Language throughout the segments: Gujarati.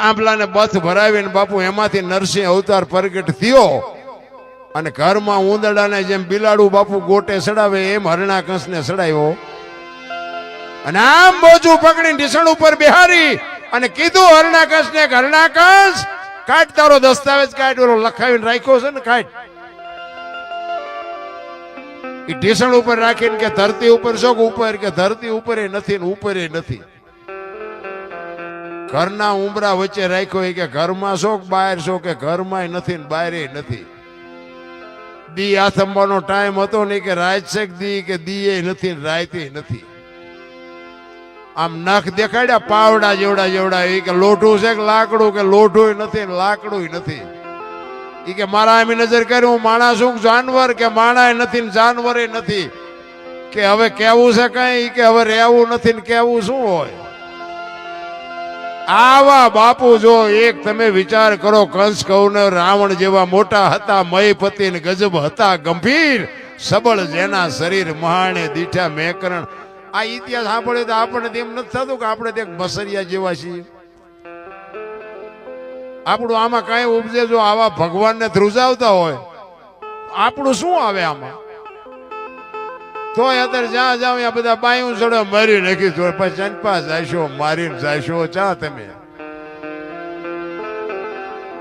થાંભલાને બથ ભરાવીને બાપુ એમાંથી નરસિંહ અવતાર પ્રગટ થયો. અને ઘરમાં ઉંદડાને જેમ બિલાડું બાપુ ગોટે સડાવે એમ હરણા કંસને અને આમ બોજું પકડીને ઢીસણ ઉપર બિહારી અને કીધું હરણા ને હરણાકંસ કાઢ તારો દસ્તાવેજ, કાઢ. ઓલો લખાવીને રાખ્યો છે ને, કાઢ. એ ઢીસણ ઉપર રાખીને કે ધરતી ઉપર છો ઉપર કે ધરતી ઉપર નથી ને ઉપર નથી. ઘરના ઉમરા વચ્ચે રાખ્યો એ કે ઘરમાં છો કે બહાર છો કે ઘરમાં નથી ને બહાર નથી. દી આથમવાનો ટાઈમ હતો ને કે રાત છે કે દી કે દીએ નથી ને રાતે નથી. આમ નખ દેખાડ્યા, પાવડા જેવડા જેવડા. એ કે લોઢું છે કે લાકડું કે લોઠું નથી ને લાકડું નથી. એ કે મારા એમ નજર કર્યું હું માણસ છું જાનવર કે માણા નથી ને જાનવરે નથી. કે હવે કેવું છે કઈ? કે હવે રહેવું નથી ને કેવું શું હોય? આવા બાપુ જો એક તમે વિચાર કરો, કંસ કૌને રાવણ જેવા મોટા હતા, મયપતિ ને ગજબ હતા, ગંભીર, સબળ જેના શરીર મહાણે દીઠા મેકરણ. આ ઇતિહાસ સાંભળે તો આપણને તેમ નથી થતું કે આપણે તે બસરિયા જેવા છીએ. આપણું આમાં કઈ ઉપજે જો આવા ભગવાનને ધ્રુજાવતા હોય, આપણું શું આવે આમાં? તોય અત્યારે જ્યાં જાવ ત્યાં બધા બાયું ચડે, મારી નાખી તો પછી ચંપા જાશો મારીને જાશો ચા તમે.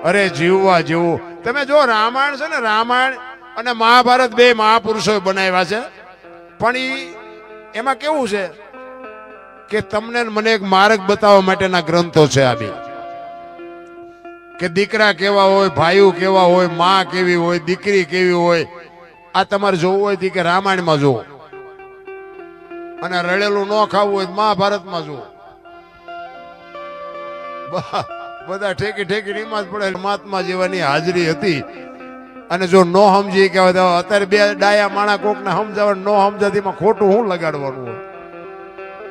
અરે, જીવવા જેવું. તમે જો, રામાયણ છે ને, રામાયણ અને મહાભારત બે મહાપુરુષો બનાવ્યા છે. પણ એ એમાં કેવું છે કે તમને મને એક માર્ગ બતાવવા માટેના ગ્રંથો છે આ બે. કે દીકરા કેવા હોય, ભાઈઓ કેવા હોય, માં કેવી હોય, દીકરી કેવી હોય, આ તમારે જોવું હોય કે રામાયણમાં જોવો. અને રડેલું ન ખાવું હોય મહાભારતમાં જુઓ. બધા ઠેકી ઠેકી રીમાં જ પડે મહાત્મા જેવાની હાજરી હતી. અને જો નો સમજી કે અત્યારે બે ડાયા માણા કોકને સમજાવવા ન સમજાતીમાં ખોટું શું લગાડવાનું હોય?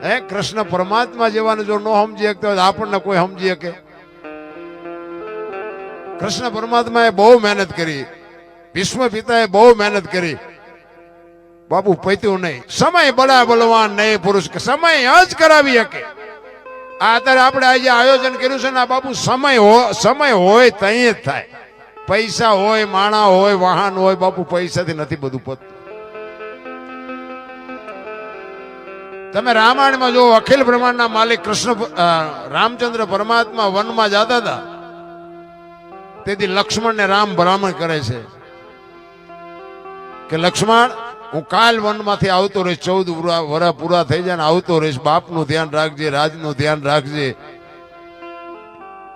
હે, કૃષ્ણ પરમાત્મા જેવાને જો નો સમજી શકતા આપણને કોઈ સમજી શકે? કૃષ્ણ પરમાત્માએ બહુ મહેનત કરી. ભીષ્મ પિતાએ બહુ મહેનત કરી. બાપુ પૈતું નહીં. સમય બળા બલવાન નહીં પુરુષ કે સમય જ કરાવી શકે. આ અત્યારે આપણે આજે આયોજન કર્યું છે ને બાપુ સમય સમય હોય તઈ જ થાય. પૈસા હોય, માણા હોય, વાહન હોય, બાપુ પૈસાથી નથી બધું પતતું. તમે રામાયણમાં જો અખિલ બ્રહ્માંડના માલિક કૃષ્ણ રામચંદ્ર પરમાત્મા વનમાં જતા હતા. તેથી લક્ષ્મણને રામ બ્રાહ્મણ કરે છે. કે લક્ષ્મણ હું કાલ વનમાંથી આવતો રહીશ, ચૌદ વરા પૂરા થઈ જાય ને આવતો રહીશ. બાપનું ધ્યાન રાખજે, રાજનું ધ્યાન રાખજે,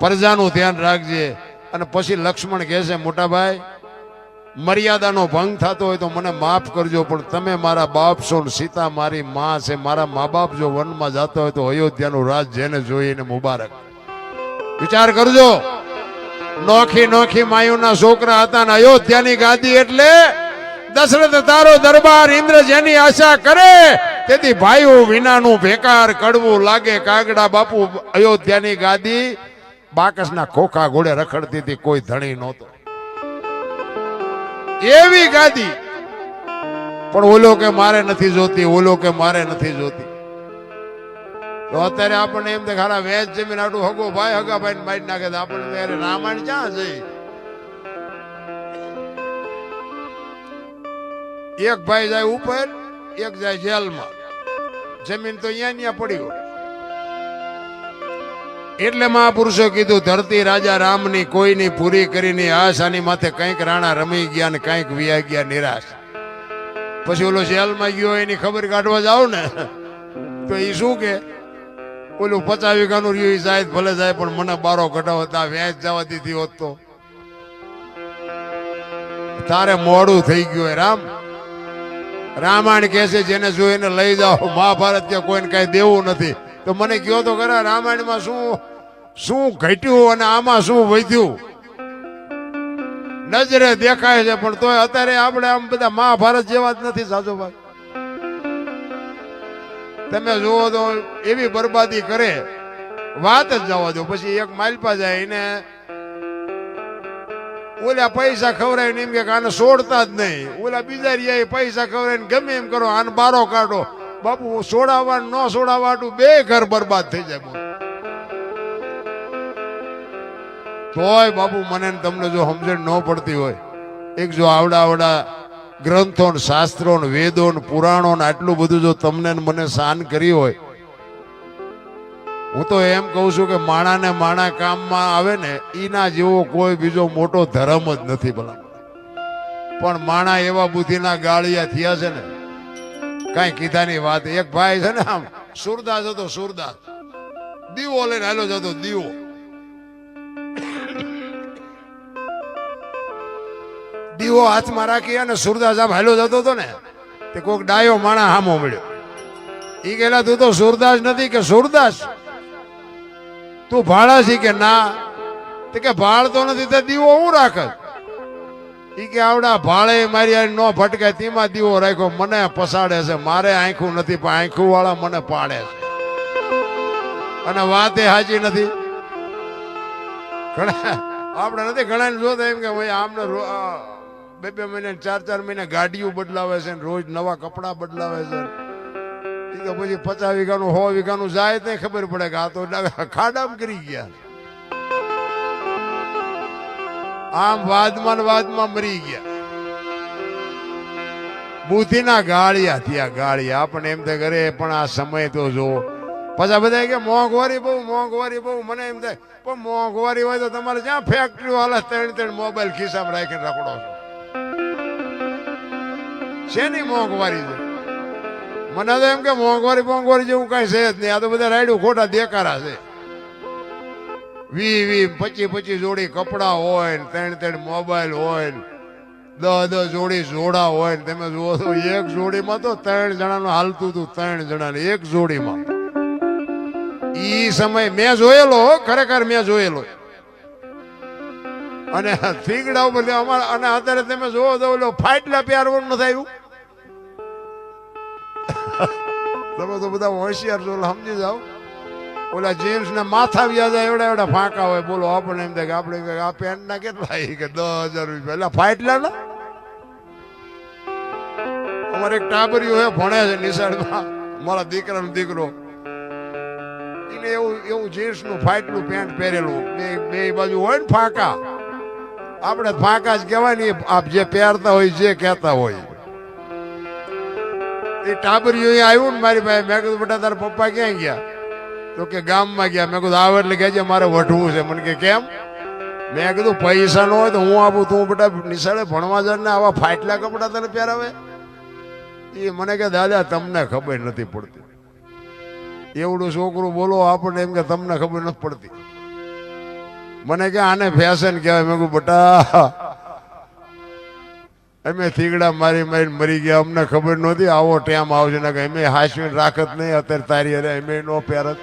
પ્રજાનું ધ્યાન રાખજે. અને પછી લક્ષ્મણ કહે છે મોટા ભાઈ મર્યાદાનો ભંગ થતો હોય તો મને માફ કરજો, પણ તમે મારા બાપ છો સીતા મારી માં છે. મારા મા બાપ જો વનમાં જતા હોય તો અયોધ્યાનું રાજ જેને જોઈને મુબારક. વિચાર કરજો. નોખી નોખી માયુના છોકરા હતા ને અયોધ્યાની ગાદી એટલે દશરથ તારો દરબાર ઇન્દ્ર જેની આશા કરે, તેથી ભાઈઓ વિનાનું ભેકાર કડવું લાગે. કાગડા બાપુ અયોધ્યાની ગાદી બાકસના ખોખા ઘોડે રખડતી હતી, કોઈ ધણી નહોતો. એવી ગાદી. પણ ઓલો કે મારે નથી જોતી, ઓલો કે મારે નથી જોતી. તો અત્યારે આપણને એમ દેખાડા વેચ જમીન આટલું હગો ભાઈ, હગા ભાઈ મારી નાખે આપણને રામાયણ ક્યાં જઈ એક ભાઈ જાય ઉપર, એક જાય જેલમાં. જમીન તો અહીંયા ત્યાં પડી હોય એટલે મહાપુરુષો કીધું, ધરતી રાજા રામની કોઈની પૂરી કરીને આશાની માથે કંઈક રાણા રમી ગયા ને કંઈક વિયા ગયા નિરાશ. પછી ઓલો જેલમાં ગયો, એની ખબર કાઢવા જાવ ને, તો એ શું કે, ઓલું પચાસ વીઘાનું રહ્યું જાય ભલે જાય, પણ મને બારો ઘટાવતા વેચ જવા દીધી હોત તો. તારે મોડું થઈ ગયું રામ. રામાયણ કહે છે, જેને જોઈને લઈ જાઓ, મહાભારત કે કોઈને કઈ દેવું નથી. તો મને કયો તો ખરા, રામાયણમાં શું શું ઘટ્યું અને આમાં શું વધ્યું? નજરે દેખાય છે, પણ તોય અત્યારે આપણે આમ બધા મહાભારત જેવા જ નથી સાજુભાઈ તમે જુઓ તો એવી બરબાદી કરે, વાત જ જવા દો, પછી એક માલપા જાય, એને ઓલા પૈસા ખવડાવીને એમ કે આને છોડતા જ નહીં. ઓલા બીજા રહ્યા પૈસા ખવડાવીને ગમે એમ કરો, આને બારો કાઢો. બાપુ છોડાવવા ન છોડાવવા હાટુ બે ઘર બરબાદ થઈ જાય બોલ. તોય બાપુ, મને તમને જો સમજણ ન પડતી હોય, એક જો આવડા આવડા ગ્રંથો શાસ્ત્રો વેદો પુરાણો આટલું બધું જો તમને મને શાન કરી હોય હું તો એમ કહું છું કે માણા ને માણા કામમાં આવે ને એના જેવો કોઈ બીજો મોટો ધર્મ જ નથી ભલા. પણ માણા એવા બુદ્ધિના ગાળિયા થયા છે ને, કઈ કીધાની વાત. એક ભાઈ છે ને આમ સુરદાસ હતો સુરદાસ દીવો લઈને હાલો જતો દીવો. દીવો હાથમાં રાખી અને સુરદાસ આમ હાલો જતો હતો ને, તે કોઈક ડાયો માણા હામો મળ્યો. એ કહેલા, તું તો સુરદાસ નથી કે સુરદાસ. તું ભાડા છી કે ના? તે કે ભાડ તો નથી, તે દીવો હું રાખત? ઈ કે આવડા ભાળે મારી નો ભટકાય, તેમાં દીવો રાખ્યો, મને પસાડે છે. મારે આંખું નથી, પણ આંખું વાળા મને પાડે છે. અને વાત એ સાચી નથી. ઘણા, આપણે નથી ઘણા જોતા એમ કે ભાઈ આમને બે બે મહિને ચાર ચાર મહિને ગાડીઓ બદલાવે છે રોજ નવા કપડાં બદલાવે છે. તો પછી પચાસ વીઘાનું, સો વીઘાનું જાય તો ખબર પડે કે આ તો ખાડામાં કરી ગયા. આમ વાદમાં ને વાદમાં મરી ગયા. બુદ્ધિના ગાળિયા થયા, ગાળિયા. આપણને એમ થાય કરે પણ આ સમય તો જો. પછી બધા કે મોંઘવારી બહુ મોંઘવારી બહુ. મને એમ થાય, પણ મોંઘવારી હોય તો તમારે જ્યાં ફેક્ટરીઓ હાલે ત્રણ ત્રણ મોબાઈલ ખિસ્સામાં રાખીને રખડો છો. શેની મોંઘવારી છે? મને તો એમ કે મોંઘવારી મોંઘવારી જેવું કઈ છે જ નહીં. આ તો બધા રાયડું ખોટા દેકારા છે. વી વી, પચી પચી જોડી કપડા હોય ને ત્રણ ત્રણ મોબાઈલ હોય ને દસ દસ જોડી જોડા હોય ને તમે જુઓ તો એક જોડીમાં તો ત્રણ જણાનું હાલતું હતું, ત્રણ જણાને એક જોડીમાં. ઈ સમય મેં જોયેલો ખરેખર મેં જોયેલો. અને થીગડા ઉપર અમારા અને અત્યારે તમે જોવો તો ઓલો ફાટલા પ્યાર નથી આવ્યું તમે તો બધા હોશિયાર છો સમજી જાઓ. ઓલા જીન્સ ને માથા વ્યાજ એવડા એવડા ફાંકા હોય, બોલો આપણે એમ થાય કે આપણે આ પેન્ટ ના કેટલા કે દસ હજાર રૂપિયા. એટલે ફાટલા ના? અમારે એક ટાબરિયો હે, ભણે છે નિશાળમાં. મારા દીકરાનો દીકરો. એને એવું એવું જીન્સનું ફાટલું પેન્ટ પહેરેલું. બે બે બાજુ હોય ને ફાંકા. આપણે ફાંકા જ કહેવાય ને આપ જે પહેરતા હોય જે કહેતા હોય. એ ટાબરિયો આવ્યું ને મારી પાસે. મેં કીધું, બેટા, તારા પપ્પા ક્યાં ગયા? તો કે, ગામમાં ગયા. મેં કીધું આવે એટલે કહેજે, મારે વઢવું છે. મને કે, કેમ? મેં કીધું, પૈસા ન હોય તો હું આપું, તું બેટા નિશાળે ભણવા જાય ને આવા ફાટલા કપડા તને પહેરાવે? એ મને કે, દાદા, તમને ખબર નથી પડતી. એવડું છોકરું બોલો, આપણને એમ કે, તમને ખબર નથી પડતી. મને કે, આને ફેશન કહેવાય. મેં કહું બેટા અમે થીગડા મારી મારી મરી ગયા. અમને ખબર નહોતી આવો ટેમ આવશે. ને કે અમે હાસવીને રાખત નહીં. અત્યારે તારી અરે અમે નો પહેરત.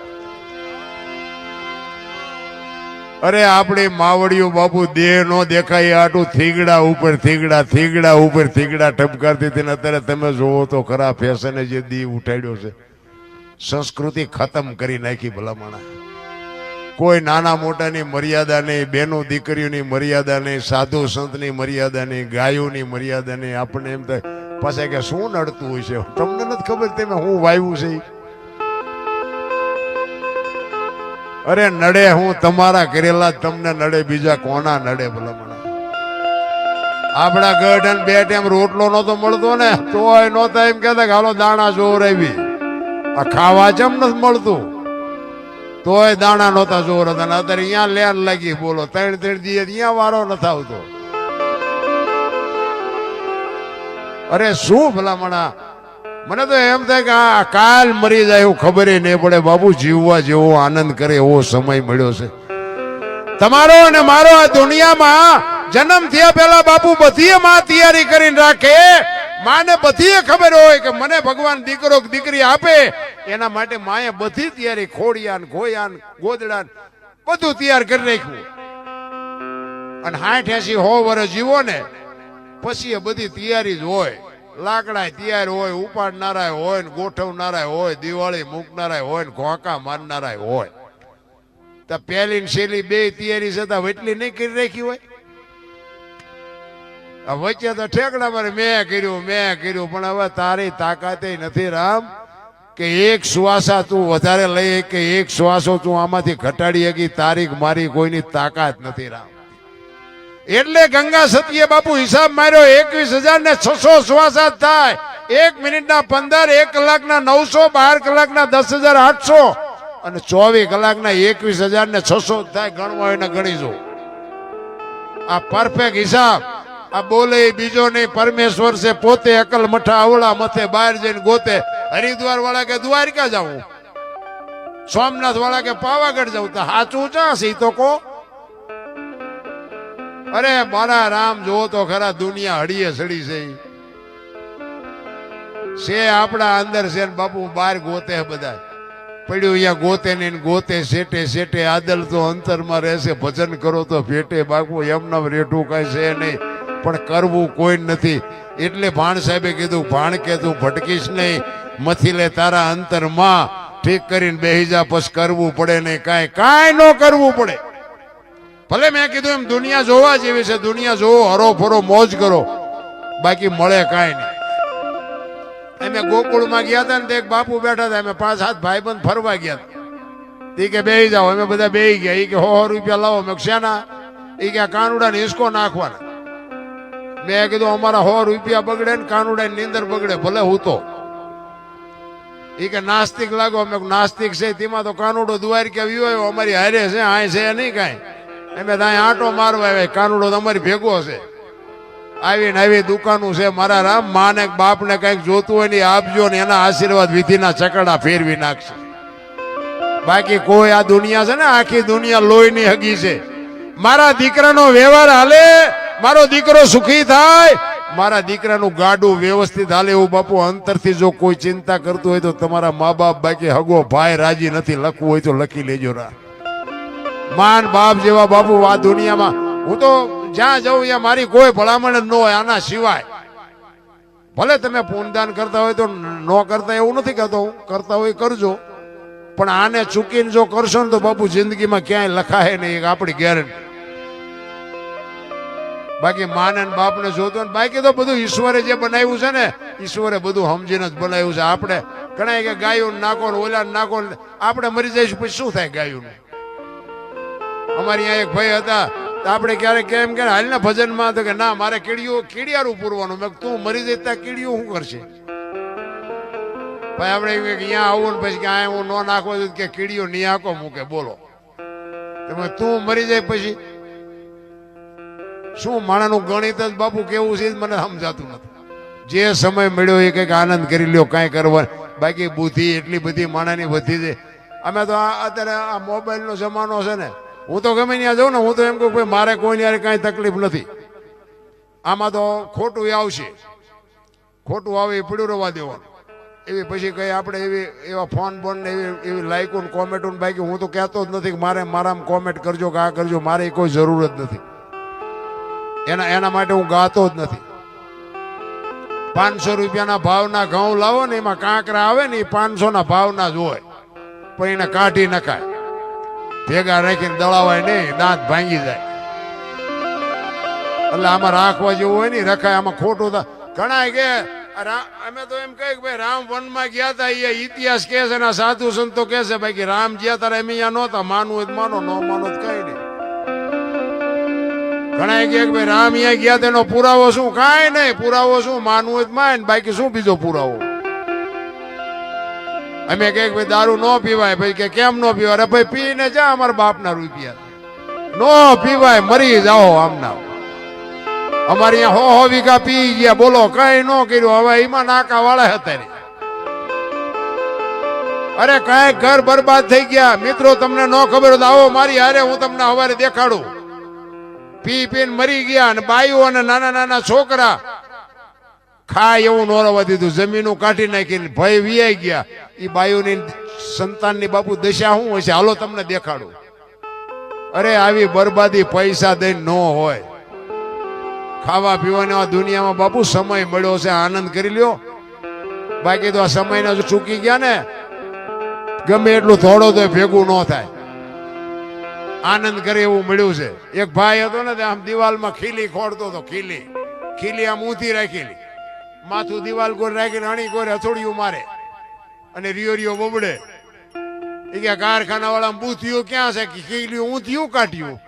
અરે આપણી માવડીઓ બાપુ, દેહ નો દેખાય. આટું થીગડા ઉપર થીગડા થીગડા ઉપર થીગડા ટપકારતી હતી ને અત્યારે તમે જોવો તો ખરા ફેશને જે દી ઉઠાડ્યો છે. સંસ્કૃતિ ખતમ કરી નાખી ભલામણા કોઈ નાના મોટાની મર્યાદા નહીં બહેનો દીકરીઓની મર્યાદા નહીં, સાધુ સંતની મર્યાદા નહીં, ગાયોની મર્યાદા નહીં. આપણને એમ થાય, પાછા કે શું નડતું હોય છે? તમને નથી ખબર તમે હું વાવ્યું છે અરે નડે હું તમારા કરેલા તમને નડે, બીજા કોના નડે ભલામણા? આપણા ગઢ બે ટાઈમ રોટલો નતો મળતો ને, તોય નહોતા એમ કહેતા હાલો દાણા જોર આવી. આ ખાવા જેમ નથી મળતું. તોય દાણા નહોતા જોર હતા અત્યારે અહીંયા લેન લાગી, બોલો. ત્રણ ત્રણ દિવસ અહીંયા વારો નથી આવતો અરે શું ભલામણા? મને તો એમ થાય કે આ કાલ મરી જાય એવું ખબર નહીં પડે. બાબુ જીવવા જેવો આનંદ કરે એવો સમય મળ્યો છે. તમારો અને મારો આ દુનિયામાં જન્મ થયા પહેલા બાપુ બધી માં તૈયારી કરીને રાખે. માને બધી ખબર હોય કે મને ભગવાન દીકરો દીકરી આપે. એના માટે માએ બધી તૈયારી ખોડિયાન ખોયાન ગોદડાન બધું તૈયાર કરી નાખ્યું. અને હાઠ એસી હો વર્ષ જીવો ને, પછી એ બધી તૈયારી જ હોય. લાકડા તૈયાર હોય ઉપાડનારા હોય ને ગોઠવનારા હોય, દિવાળી મૂકનારા હોય ને, ઘોંકા મારનારા હોય. તો પહેલી છેલ્લી બે તૈયારી છતાં એટલી નહીં કરી રાખી હોય? વચ્ચે તો ઠેકડા મારે મેં કર્યું મેં કર્યું, પણ હવે તારી તાકાતે નથી રામ કે એક શ્વાસા તું વધારે લઈ કે એક શ્વાસો તું આમાંથી ઘટાડી શકી તારીખ મારી કોઈની તાકાત નથી રામ. એટલે ગંગા સતીએ બાપુ હિસાબ માર્યો, એકવીસ હજાર ને છસો શ્વાસા થાય. એક મિનિટના પંદર, એક કલાકના નવસો, બાર કલાકના દસ હજાર આઠસો અને ચોવીસ કલાકના એકવીસ હજાર ને છસો થાય. ગણવા એને ગણી જો. આ પરફેક્ટ હિસાબ. આ બોલે બીજો નહીં, પરમેશ્વર છે, પોતે અકલ મઠા અવળા મથે બહાર જઈને ગોતે. હરિદ્વાર વાળા કે દ્વારકા જાઉં? સોમનાથ વાળા કે પાવાગઢ જાઉં? તો સાચું ચા છે તો કો અરે મારા રામ જોવો તો ખરા દુનિયા હડીએ સડી છે. છે આપણા અંદર છે બાપુ, બહાર ગોતે બધા. પડ્યું અહીંયા ગોતે ને ગોતે શેટે શેટે આદલ તો અંતરમાં રહેશે, ભજન કરો તો ભેટે બાપુ એમના રેઠું કાંઈ છે નહીં. પણ કરવું કોઈ નથી. એટલે ભાણ સાહેબે કીધું, ભાણ કે તું ભટકીશ નહીં. મથી લે તારા અંતરમાં. ઠીક કરીને બેહી જા પછી કરવું પડે નહીં. કાંઈ કાંઈ ન કરવું પડે. ભલે મેં કીધું એમ, દુનિયા જોવા જેવી છે. દુનિયા જોવો હરો ફરો મોજ કરો. બાકી મળે કાંઈ નહીં. અમે ગોકુળમાં ગયા હતા ને એક બાપુ બેઠા હતા અમે પાંચ, સાત ભાઈ બંધ ફરવા ગયા હતા એ કે, બેહી જાઓ. અમે બધા બેહી ગયા. એ કે, હો રૂપિયા લાવો. મેં શેના? એ કે કાનુડા ને હિસકો નાખવાના. મેં કીધું, અમારા સો રૂપિયા બગડે ને કાનુડા નીંદર બગડે, ભલે હું તો. એ કે, નાસ્તિક લાગો. અમે નાસ્તિક છે, તેમાં તો કાનુડો દુવાર કે આવ્યો અમારી હારે છે, આ છે નહીં કાંઈ. અમે ત્યાં આંટો મારવા આવ્યા કાનુડો તો અમારી ભેગો છે. આવીને આવી દુકાનું છે, મારા રામ, માને બાપને કંઈક જોતું હોય ને આપજો ને એના આશીર્વાદ વિધિના ચકડા ફેરવી નાખશે. બાકી કોઈ આ દુનિયા છે ને, આખી દુનિયા લોહીની હગી છે. મારા દીકરાનો વ્યવહાર હાલે મારો દીકરો સુખી થાય, મારા દીકરાનું ગાડું વ્યવસ્થિત હાલે એવું બાપુ, અંતરથી જો કોઈ ચિંતા કરતું હોય તો તમારા મા બાપ બાકી હગો ભાઈ રાજી નથી, લખવું હોય તો લખી લેજો રા. માન બાપ જેવા બાપુ આ દુનિયામાં. હું તો જ્યાં જઉં ત્યાં મારી કોઈ ભલામણ જ ન હોય આના સિવાય. ભલે તમે પૂનદાન કરતા હોય તો ન કરતા એવું નથી કહેતો, હું કરતા હોય કરજો. પણ આને ચૂકીને જો કરશો ને તો બાપુ જિંદગીમાં ક્યાંય લખાય નહીં આપણી ગેરંટી. બાકી માને બાપને જોતો ને બાકી તો બધું ઈશ્વરે જે બનાવ્યું છે ને, ઈશ્વરે બધું સમજીને જ બનાવ્યું છે. આપણે ઘણા કે ગાયું નાખો ને ઓલા નાખો આપણે મરી જઈશું, પછી શું થાય ગાયું અમારી અહીંયા એક ભાઈ હતા આપણે ક્યારેક કેમ કે હાલ ને ભજનમાં તો કે ના, મારે કીડીઓ, કીડિયારું પૂરવાનું. મેં તું મરી જઈ ત્યાં કીડીઓ શું કરશે? ભાઈ આપણે અહીંયા આવું ને પછી કે આ હું ન નાખવા તો કે કીડીઓ નહીં આકો મૂકે. બોલો. તમે તું મરી જાય પછી શું માણાનું ગણિત જ બાપુ કેવું છે મને સમજાતું નથી. જે સમય મળ્યો એ કંઈક આનંદ કરી લ્યો, કાંઈ કરવા બાકી બુદ્ધિ એટલી બધી માણાની વધી છે. અમે તો આ અત્યારે આ મોબાઈલનો જમાનો છે ને, હું તો ગમે ત્યાં જાઉં ને, હું તો એમ કહું ભાઈ મારે કોઈની યારે કાંઈ તકલીફ નથી. આમાં તો ખોટું આવશે. ખોટું આવે એ પડ્યું રહેવા દેવાનું. એવી પછી કઈ આપણે એવી એવા ફોન બોન ને એવી એવી લાઈકો ને કોમેન્ટો બાકી હું તો કહેતો જ નથી કે મારે મારામાં કોમેન્ટ કરજો કે આ કરજો, મારે કોઈ જરૂર જ નથી. એના એના માટે હું ગાતો જ નથી. પાંચસો રૂપિયાના ભાવના ઘઉં લાવો ને એમાં કાંકરા આવે ને એ પાંચસો ના ભાવના જ હોય. પણ એને કાઢી નખાય. ભેગા રાખીને દળાવાય નહીં, દાંત ભાંગી જાય. એટલે આમાં રાખવા જેવું હોય ને, રખાય, આમાં ખોટું થાય. ઘણા કે અમે તો એમ કહી ભાઈ, રામ વનમાં ગયા હતા એ ઇતિહાસ કહે છે સાધુ સંતો કહે છે. ભાઈ, કે રામ ગયા તારે, એમ અહીંયા નહોતા. માનવું તો માનો, ન માનો જ કઈ નહીં. ઘણા કે ભાઈ રામ અહીંયા ગયા તેનો પુરાવો શું? કાંઈ નહીં, પુરાવો શું? માનવું હોય માય બાકી શું બીજો પુરાવો? અમે કહે ભાઈ દારૂ ન પીવાય ભાઈ કે કેમ ન પીવાય? અરે ભાઈ પીને જા, અમારા બાપના રૂપિયા. નો પીવાય, મરી જાઓ આમના. અમારે અહીંયા હો હો વીઘા પી ગયા. બોલો, કઈ ન કર્યું. હવે એમાં નાકા વાળા હતા. અરે કઈ ઘર બરબાદ થઈ ગયા. મિત્રો, તમને ન ખબર તો આવો મારી હારે, હું તમને હવારે દેખાડું. પી પીને મરી ગયા અને બાઈઓ અને નાના નાના છોકરા ખાય એવું નોરવા દીધું. જમીનું કાઢી નાખીને ભય વિયાઈ ગયા. એ બાયુની સંતાનની બાપુ દશા શું હોય છે હાલો તમને દેખાડું. અરે આવી બરબાદી પૈસા દઈને ન હોય. ખાવા પીવાના દુનિયામાં બાપુ સમય મળ્યો છે, આનંદ કરી લ્યો. બાકી તો આ સમયને ચૂકી ગયા ને. ગમે એટલું થોડો તો ભેગું ન થાય. આનંદ કરે એવું મળ્યું છે. એક ભાઈ હતો ને આમ દિવાલમાં ખીલી ખોડતો હતો, ખીલી. ખીલી આમ ઊંધી રાખેલી. માથું દિવાલ કોર રાખીને અણી કોર હથોડિયું મારે. અને રિયો રિયો બબડે એ કે કારખાના વાળા બૂથિયું ક્યાં છે? ખીલ્યું થયું કાઢ્યું.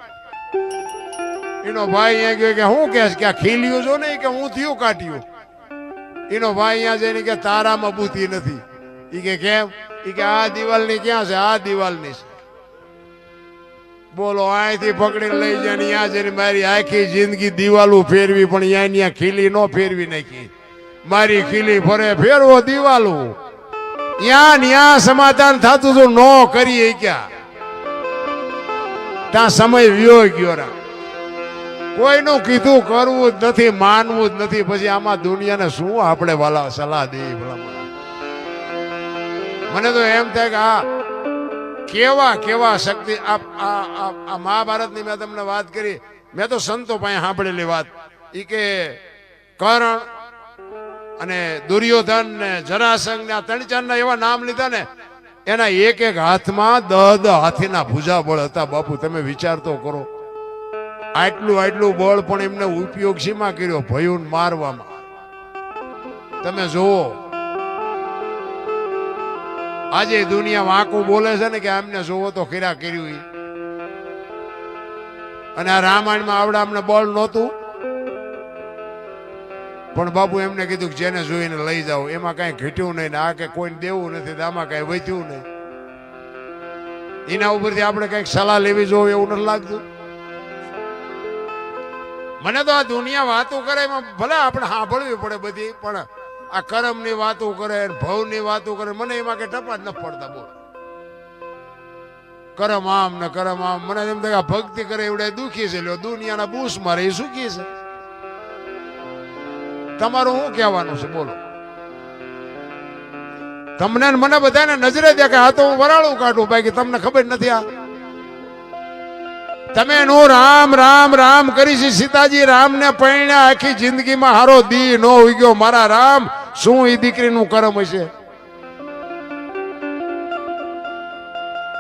એનો ભાઈ અહીંયા ગયો કે હું કહેશ કે આ ખીલ્યું છો ને કે થયું કાઢ્યું. એનો ભાઈ અહીંયા જઈને કે તારામાં બૂથી નથી. એ કે કેમ? એ કે આ દિવાલની ક્યાં છે? આ દિવાલની છે. બોલો, અહીંથી પકડીને લઈ જાય ત્યાં જઈને મારી આખી જિંદગી દિવાલું ફેરવી, પણ ત્યાં ત્યાં ખીલી નો ફેરવી નાખી. મારી ખીલી ફરે, ફેરવો દિવાલું. ત્યાં ત્યાં સમાધાન થતું હતું નો કરીએ ક્યાં ત્યાં સમય વ્યો ગયો રા કોઈનું કીધું કરવું જ નથી, માનવું જ નથી, પછી આમાં દુનિયાને શું આપણે વાલા સલાહ દઈએ મને તો એમ થાય કે આ કેવા કેવા શક્તિ? આ મહાભારતની મેં તમને વાત કરી. મેં તો સંતો પાસે સાંભળેલી વાત. એ કે કર્ણ અને દુર્યોધન ને જરાસંઘ ને ત્રણ ચારના એવા નામ લીધા ને, એના એક એક હાથમાં દહ દહ હાથીના ભૂજા બળ હતા. બાપુ, તમે વિચાર તો કરો. આટલું આટલું બળ પણ એમને ઉપયોગ શીમાં કર્યો? ભયુન મારવામાં. તમે જુઓ આજે દુનિયા વાંકું બોલે છે ને કે આમને જોવો તો ખીરા કર્યું અને આ રામાયણમાં આવડે અમને બળ નહોતું. પણ બાપુ એમને કીધું કે જેને જોઈને લઈ જાઓ. એમાં કઈ ઘટ્યું નહીં આ કે કોઈને દેવું નથી તો આમાં કઈ વધ્યું નહીં. એના ઉપરથી આપણે કંઈક સલાહ લેવી જોઈએ એવું નથી લાગતું. મને તો આ દુનિયા વાતો કરે એમાં ભલે આપણે સાંભળવી પડે બધી, પણ આ કરમની વાતો કરે ને ભવની વાતો કરે મને એમાં કે ટપા જ ન પડતા બોલ. કરમ આમ ને કરમ આમ. મને એમ થાય ભક્તિ કરે એવડે દુખી છે. લ્યો, દુનિયાના બૂસ મારે એ સુખી છે. તમારું શું કહેવાનું છે? બોલો. તમને મને બધાને નજરે દેખાય. આ તો હું વરાળું કાઢું બાકી તમને ખબર નથી આ. તમે નો રામ રામ રામ કરી છે સીતાજી. રામ ને પૈણ્યા આખી જિંદગીમાં હારો દી નો ઉગ્યો. મારા રામ શું એ દીકરીનું કર્મ હશે?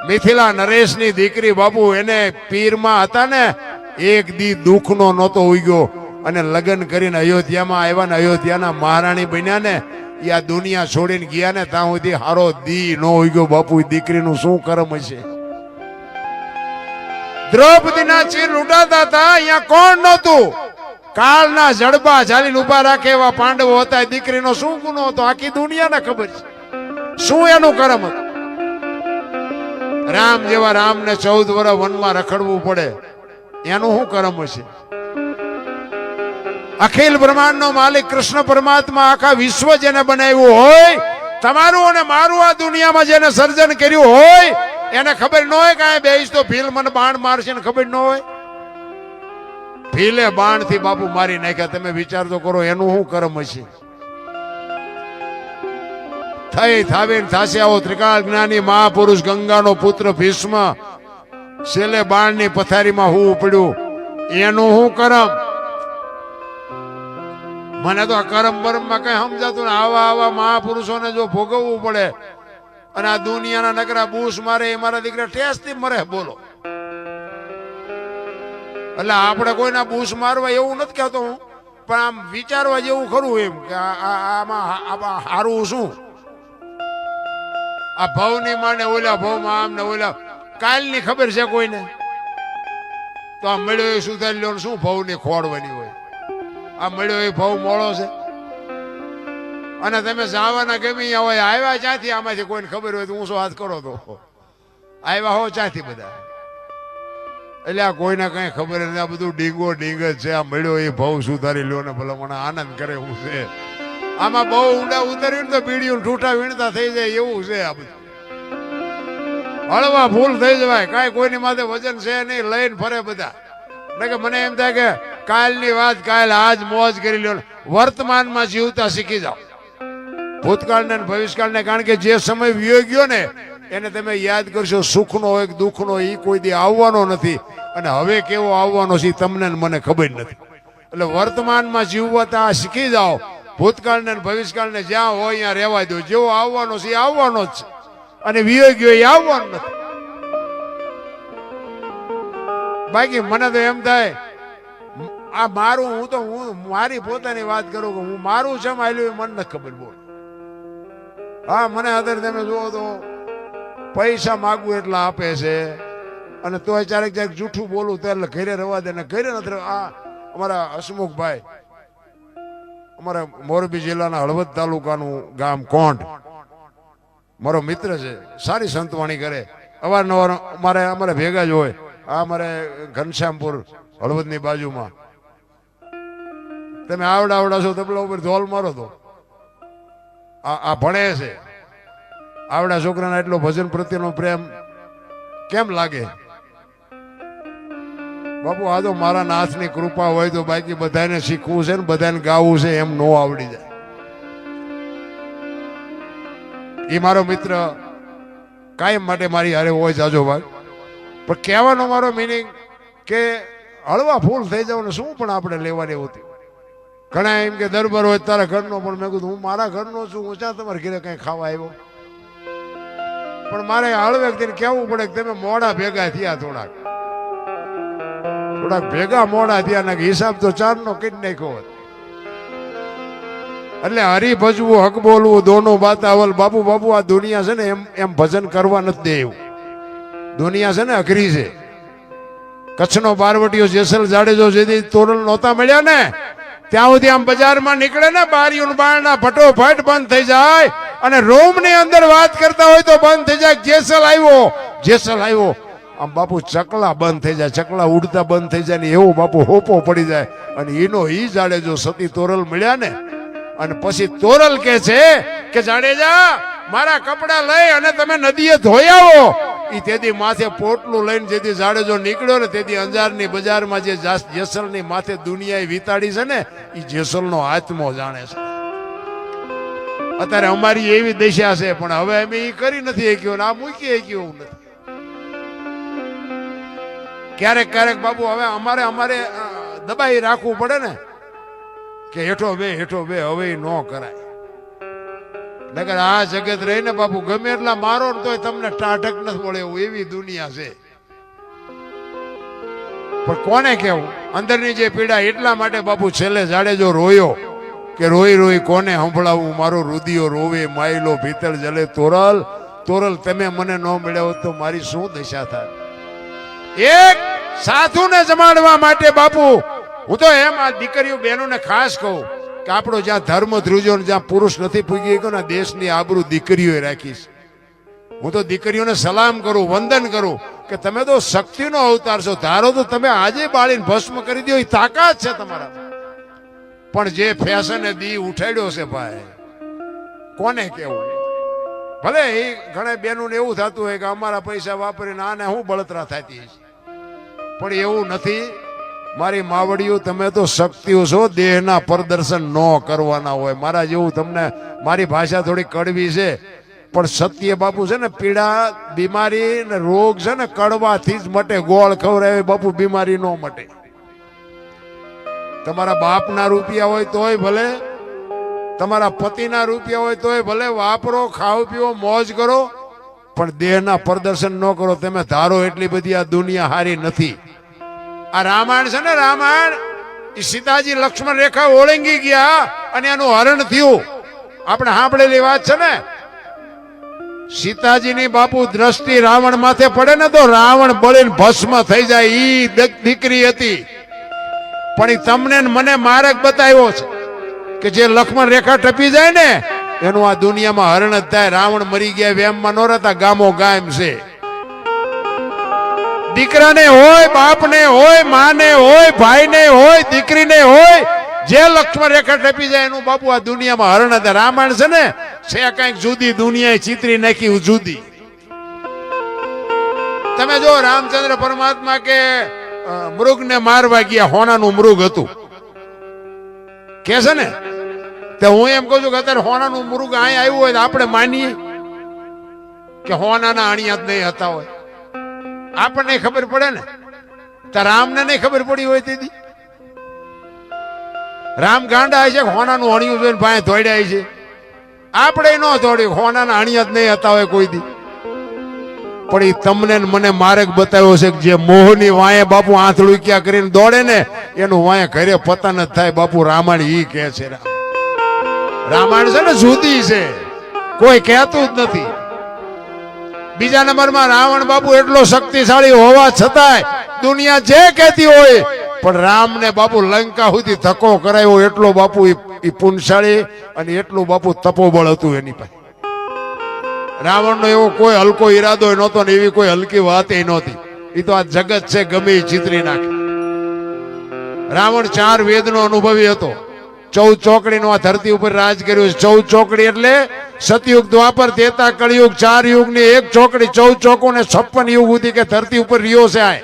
મિથિલા નરેશની દીકરી બાપુ એને પીરમાં હતા ને, એક દી દુઃખનો નહોતો ઉગ્યો. અને લગ્ન કરીને અયોધ્યામાં આવ્યા ને, અયોધ્યાના મહારાણી બન્યા ને એ આ દુનિયા છોડીને ગયા ને, ત્યાં સુધી હારો દી નો ઉગ્યો. બાપુ દીકરીનું શું કરમ હશે? દ્રૌપદીના ચીર ઉડાતા હતા, અહીંયા કોણ નહોતું? કાળના જડબા ચાલીને ઊભા રાખે એવા પાંડવો હતા. દીકરીનો શું ગુનો હતો? આખી દુનિયાને ખબર છે. શું એનું કરમ હતું? રામ જેવા રામને ચૌદ વર્ષ વનમાં રખડવું પડે. એનું શું કરમ હશે? અખિલ બ્રહ્માંડનો માલિક કૃષ્ણ પરમાત્મા આખા વિશ્વ જેને બનાવ્યું હોય, તમારું અને મારું આ દુનિયામાં જેને સર્જન કર્યું હોય, એને ખબર ન હોય કે બેસ તો ફિલ્મ અને બાણ મારશે ને ખબર ન હોય? ભીલે બાણથી બાપુ મારી નાખ્યા. તમે વિચાર તો કરો, એનું શું કરમ હશે? થઈ, થાવીને થાશે આવો ત્રિકાળ જ્ઞાની મહાપુરુષ ગંગાનો પુત્ર ભીષ્મ. છેલ્લે બાણની પથારીમાં હું પડ્યું એનું શું કરમ? મને તો આ કરમ બરમમાં કઈ સમજાતું ને આવા આવા મહાપુરુષોને જો ભોગવવું પડે અને આ દુનિયાના નકરા બૂસ મારે એ મારા દીકરા ટેસ્ટથી મરે, બોલો. એટલે આપણે કોઈના બૂસ મારવા એવું નથી કહેતો હું. પણ આમ વિચારવા જેવું ખરું એમ કે આમાં હારું શું? આ ભવની માને ઓલા ભવમાં આમ ને ઓલા કાલની ખબર છે કોઈને? તો આ મળ્યો એ સુધારી ને શું ભવની ખોડવાની હોય? આ મળ્યો એ ભવ મોળો છે. અને તમે જાવાના ગમી હોય, આવ્યા ચાથી આમાંથી કોઈને ખબર હોય તો ઊંચો હાથ કરો તો. આવ્યા હો ચાથી બધા. એટલે આ કોઈને કઈ ખબર નથી. આ બધું ડીંગો ડીંગ જ છે. આ મળ્યો એ ભાવ સુધારી લ્યો ને ભલે મને આનંદ કરે એવું છે. આમાં બહુ ઊંડા ઉતર્યું તો બીડીયું ઠૂઠા વીણતા થઈ જાય એવું છે આ બધું. હળવા ફૂલ થઈ જવાય. કાંઈ કોઈની માથે વજન છે નહીં, લઈને ફરે બધા. કે મને એમ થાય કે કાલની વાત કાલ આજ મોજ કરી લ્યો વર્તમાનમાં જીવતા શીખી જાઓ. ભૂતકાળને ભવિષ્યકાળને, કારણ કે જે સમય વિયો ગયો ને એને તમે યાદ કરશો, સુખનો હોય દુઃખનો એ કોઈ દી આવવાનો નથી. અને હવે કેવો આવવાનો છે તમને મને ખબર નથી. એટલે વર્તમાનમાં જીવવા આ શીખી જાઓ. ભૂતકાળને ભવિષ્યકાળને જ્યાં હોય ત્યાં રહેવા દો જેવો આવવાનો છે એ આવવાનો જ છે. અને વિયો ગયો એ આવવાનો નથી. બાકી મને તો એમ થાય, આ મારું, હું તો, હું મારી પોતાની વાત કરું કે હું મારું છે માયલું એ મને નથી ખબર બોલ. હા, મને અત્યારે તમે જુઓ તો પૈસા માગવું એટલા આપે છે. અને તોય ક્યારેક ક્યારેક જૂઠું બોલું તો એટલે ઘરે રવા દે ને ઘરે નથી આ અમારા હસમુખભાઈ, અમારા મોરબી જિલ્લાના હળવદ તાલુકાનું ગામ કોંઢ મારો મિત્ર છે, સારી સંતવાણી કરે. અવારનવાર અમારે અમારે ભેગા જ હોય. આ અમારે ઘનશ્યામપુર હળવદની બાજુમાં. તમે આવડા આવડા છો તબલા ઉપર ધોલ મારો તો. આ ભણે છે. આવડા છોકરાના એટલો ભજન પ્રત્યેનો પ્રેમ કેમ લાગે? બાપુ, આ તો મારા નાથની કૃપા હોય તો બાકી બધાને શીખવું છે ને બધાને ગાવું છે એમ નો આવડી જાય. એ મારો મિત્ર કાયમ માટે મારી હારે હોય જાજો ભાઈ પણ કહેવાનો મારો મિનિંગ કે હળવા ફૂલ થઈ જાવ ને શું પણ આપણે લેવાની હોતી? ઘણા એમ કે, દરબાર હોય તારા ઘરનો. પણ મેં કીધું, હું મારા ઘરનો છું હું ક્યાં તમારા ઘરે કંઈ ખાવા આવ્યો? પણ મારે હળવે વ્યક્તિને કહેવું પડે કે તમે મોડા ભેગા થયા થોડાક. થોડાક ભેગા મોડા થયા ને હિસાબ તો ચારનો કઈ નાખ્યો હોત. એટલે હરી ભજવું હક બોલવું, દોનું બાતાવલ બાપુ બાપુ, આ દુનિયા છે ને એમ એમ ભજન કરવા નથી દે એવું દુનિયા છે ને અઘરી છે. કચ્છનો બારવટીયો જેસલ જાડેજો જેથી તોરલ નહોતા મળ્યા ને, ત્યાં સુધી આમ બજારમાં નીકળે ને બારીઓ બારણા ફટોફટ બંધ થઈ જાય. અને રોમની અંદર વાત કરતા હોય તો બંધ થઈ જાય. જેસલ આવ્યો જેસલ આવ્યો. આમ બાપુ ચકલા બંધ થઈ જાય, ચકલા ઉડતા બંધ થઈ જાય ને એવો બાપુ હોપો પડી જાય. અને એનો ઈ જાડેજો સતી તોરલ મળ્યા ને, અને પછી તોરલ કે છે કે, જાડેજા, મારા કપડા લઈ અને તમે નદીએ ધોઈ આવો. ઈ તેથી માથે પોટલું લઈને જેથી જાડેજો નીકળ્યો ને તેથી અંજારની બજારમાં જે જાસ- જેસલની માથે દુનિયાએ વિતાડી છે ને એ જેસલનો આત્મો જાણે છે. અત્યારે અમારી એવી દશા છે, પણ હવે અમે એ કરી નથી શક્યો આ મૂકી શક્યો હું નથી. ક્યારેક ક્યારેક બાબુ, હવે અમારે અમારે દબાઈ રાખવું પડે ને, કે હેઠો બે હેઠો બે, હવે ન કરાય. નગર આ જગત રહીને બાપુ ગમે એટલા મારો ને તોય તમને ટાઢક નથી મળે એવું, એવી દુનિયા છે. પણ કોને કેવું અંદરની જે પીડા એટલા માટે બાપુ છેલ્લે જાડેજો રોયો. કે રોઈ રોઈ કોને સંભળાવું? મારો રુદિયો રોવે, માયલો ભીતળ જલે. તોરલ તોરલ, તમે મને ન મળ્યા તો મારી શું દશા થાય? એક સાધુને જમાડવા માટે બાપુ, હું તો એમ આ દીકરીઓ બહેનોને ખાસ કહું કે આપણો જ્યાં ધર્મ ધ્રુજો જ્યાં પુરુષ નથી પૂગી ગયો ને દેશની આબરૂ દીકરીઓએ રાખીશ હું તો દીકરીઓને સલામ કરું, વંદન કરું કે તમે તો શક્તિનો અવતાર છો. ધારો તો તમે આજે બાળીને ભસ્મ કરી દો, એ તાકાત છે તમારા પણ જે ફેશને દી ઉઠાડ્યો છે ભાઈ, કોને કેવું ભલે એ ઘણા બેનું એવું થતું હોય કે અમારા પૈસા વાપરીને આને હું બળતરા થતી પણ એવું નથી. મારી માવડીઓ, તમે તો શક્તિઓ છો, દેહના પ્રદર્શન ન કરવાના હોય. મારા જેવું તમને મારી ભાષા થોડી કડવી છે. પણ સત્ય બાપુ છે ને, પીડા, બીમારી ને રોગ છે ને, કડવાથી જ મટે. ગોળ ખવડાવે બાપુ, બીમારી ન મટે. તમારા બાપના રૂપિયા હોય તોય ભલે, તમારા પતિના રૂપિયા હોય તોય ભલે, વાપરો, ખાઓ પીવો મોજ કરો, પણ દેહના પ્રદર્શન ન કરો, તમે ધારો એટલી બધી આ દુનિયા હારી નથી. આ રામાયણ છે ને રામાયણ એ સીતાજી લક્ષ્મણ રેખા ઓળંગી ગયા અને એનું હરણ થયું. આપણે સાંભળેલી વાત છે ને? સીતાજીની બાપુ દ્રષ્ટિ રાવણ માથે પડે ને તો રાવણ બળીને ભસ્મ થઈ જાય, ઈ દીકરી હતી. પણ તમને મને માર્ગ બતાવ્યો છે કે જે લક્ષ્મણ રેખા ટપી જાય ને, એનું આ દુનિયામાં હરણ જ થાય. રાવણ મરી ગયા વેમમાં નો રહેતા, ગામો ગામ છે. દીકરાને હોય, બાપને હોય, માને હોય, ભાઈને હોય, દીકરીને હોય, જે લક્ષ્મણ રેખા ટપી જાય એનું બાપુ આ દુનિયામાં હરણ હતા રામાયણ છે ને, છે કંઈક જુદી દુનિયાએ ચિત્રી નાખી જુદી. તમે જો રામચંદ્ર પરમાત્મા કે મૃગને મારવા ગયા, હોનાનું મૃગ હતું. કે છે ને? તે હું એમ કહું છું કે અત્યારે હોનાનું મૃગ અહીં આવ્યું હોય તો આપણે માનીએ કે હોનાના અણિયાત નહીં હતા હોય. આપણને ખબર પડે ને? તો રામને નહીં ખબર પડી હોય તેથી રામ ગાંડા છે હોનાનું અણિયું જોઈને ભાઈ દોડ્યા છે. આપણે ન દોડ્યું હોનાના અણિયા જ નહીં હતા હોય કોઈ દી. પણ એ તમને મને માર્ગ બતાવ્યો છે કે જે મોહની વાયે બાપુ આંથળું ક્યાં કરીને દોડે ને, એનું વાંયે ઘરે પતન જ થાય. બાપુ રામાયણ ઈ કહે છે રામ. રામાયણ છે ને જુદી છે. કોઈ કહેતું જ નથી. બીજા નંબરમાં રાવણ બાપુ એટલો શક્તિશાળી હોવા છતાંય દુનિયા જે કહેતી હોય, પણ રામને બાપુ લંકા સુધી ધક્કો કરાયો એટલો બાપુ એ પુનશાળી અને એટલું બાપુ તપોબળ હતું એની પાસે. રાવણનો એવો કોઈ હલકો ઈરાદો નહોતો ને એવી કોઈ હલકી વાત એ નહોતી. એ તો આ જગત છે ગમે એ ચિતરી નાખે. રાવણ ચાર વેદનો અનુભવી હતો. ચૌદ ચોકડીનો આ ધરતી ઉપર રાજ કર્યું છે. ચૌદ ચોકડી એટલે સતયુગ દ્વાપર, તેતા, કળિયુગ ચાર યુગની એક ચોકડી, ચૌદ ચોકો ને છપ્પન યુગ સુધી કે ધરતી ઉપર રહ્યો છે આ.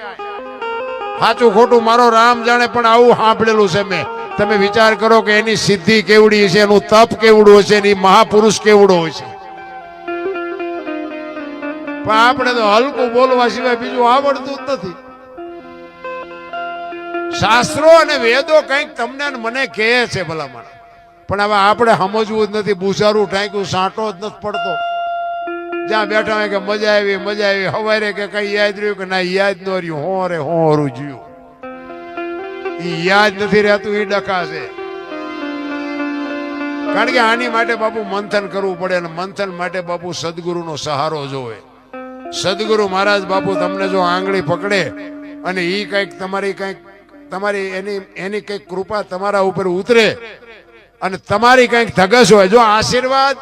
સાચું ખોટું મારો રામ જાણે, પણ આવું સાંભળેલું છે મેં. તમે વિચાર કરો કે એની સિદ્ધિ કેવડી છે, એનું તપ કેવડું હશે એની મહાપુરુષ કેવડો હશે પણ આપણે તો હલકું બોલવા સિવાય બીજું આવડતું જ નથી. શાસ્ત્રો અને વેદો કંઈક તમને મને કહે છે ભલામણ. પણ હવે આપણે સમજવું જ નથી બુઝારું ટાંક્યું સાંટો જ નથી પડતો. જ્યાં બેઠા હોય કે મજા આવી મજા આવી, હવારે કે કઈ યાદ રહ્યું કે ના, યાદ ન રહ્યું, હો રે હોરું જીયું ઈ યાદ નથી રહેતું એ છે. કારણ કે આની માટે બાપુ મંથન કરવું પડે અને મંથન માટે બાપુ સદગુરુનો સહારો જોવે. સદગુરુ મહારાજ બાપુ તમને જો આંગળી પકડે અને ઈ કંઈક તમારી કંઈક, તમારી એની એની કંઈક કૃપા તમારા ઉપર ઉતરે અને તમારી કંઈક ધગસ હોય, જો આશીર્વાદ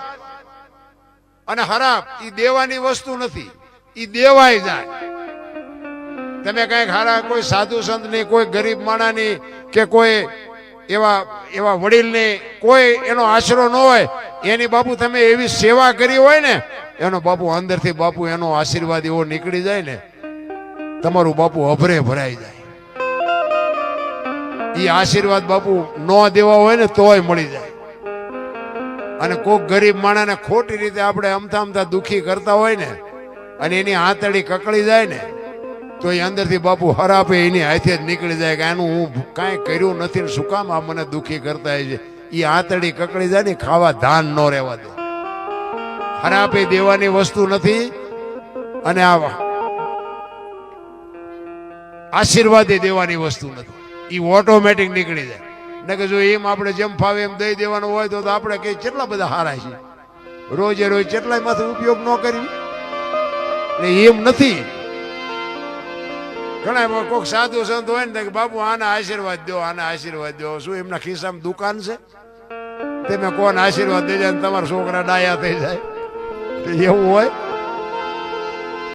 અને હરાપ, ઈ દેવાની વસ્તુ નથી એ દેવાય જાય. તમે કંઈક હારા, કોઈ સાધુ સંતની કોઈ ગરીબ માણાની કે કોઈ એવા એવા વડીલને કોઈ એનો આશરો ન હોય, એની બાપુ તમે એવી સેવા કરી હોય ને, એનો બાપુ અંદરથી બાપુ એનો આશીર્વાદ એવો નીકળી જાય ને, તમારું બાપુ અભરે ભરાઈ જાય. એ આશીર્વાદ બાપુ ન દેવા હોય ને તોય મળી જાય. અને કોક ગરીબ માણસને ખોટી રીતે આપણે અમથા અમથા દુઃખી કરતા હોય ને, અને એની આંતળી કકળી જાય ને તો એ અંદરથી બાપુ હરાપે એની હાથે જ નીકળી જાય કે આનું હું કાંઈ કર્યું નથી ને શું કામ આ મને દુઃખી કરતા છે? એ આંતળી કકળી જાય ને ખાવા ધાન ન રહેવા દે. હરાપે દેવાની વસ્તુ નથી અને આ આશીર્વાદે દેવાની વસ્તુ નથી. એ ઓટોમેટિક નીકળી જાય. ને કે જો એમ આપણે જેમ ફાવે એમ દઈ દેવાનું હોય તો આપણે કઈ કેટલા બધા હારા છે રોજે રોજ કેટલાય માથે ઉપયોગ ન કરી? ને એમ નથી. ઘણા કોઈક સાધુ સંત હોય ને કે, બાપુ, આના આશીર્વાદ દો, આના આશીર્વાદ દો. શું એમના ખિસ્સામાં દુકાન છે? તમે કોણ આશીર્વાદ દઈ જાય તમારા છોકરા ડાયા થઈ જાય. એવું હોય?